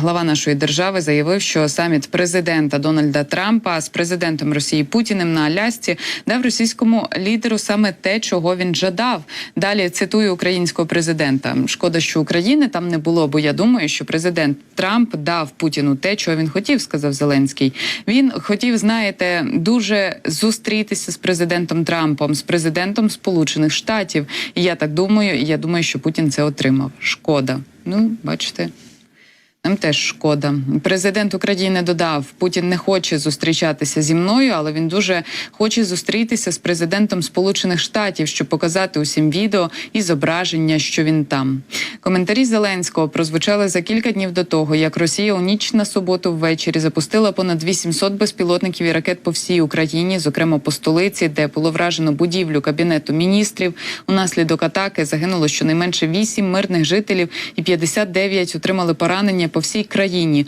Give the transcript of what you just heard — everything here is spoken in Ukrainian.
Глава нашої держави заявив, що саміт президента Дональда Трампа з президентом Росії Путіним на Алясці дав російському лідеру саме те, чого він жадав. Далі цитую українського президента. Шкода, що України там не було, бо я думаю, що президент Трамп дав Путіну те, чого він хотів, сказав Зеленський. Він хотів, знаєте, дуже зустрітися з президентом Трампом, з президентом Сполучених Штатів. І я так думаю, і я думаю, що Путін це отримав. Шкода. Ну, бачите. Нам теж шкода. Президент України додав, Путін не хоче зустрічатися зі мною, але він дуже хоче зустрітися з президентом Сполучених Штатів, щоб показати усім відео і зображення, що він там. Коментарі Зеленського прозвучали за кілька днів до того, як Росія у ніч на суботу ввечері запустила понад 800 безпілотників і ракет по всій Україні, зокрема по столиці, де було вражено будівлю кабінету міністрів. Унаслідок атаки загинуло щонайменше 8 мирних жителів і 59 отримали поранення по всій країні.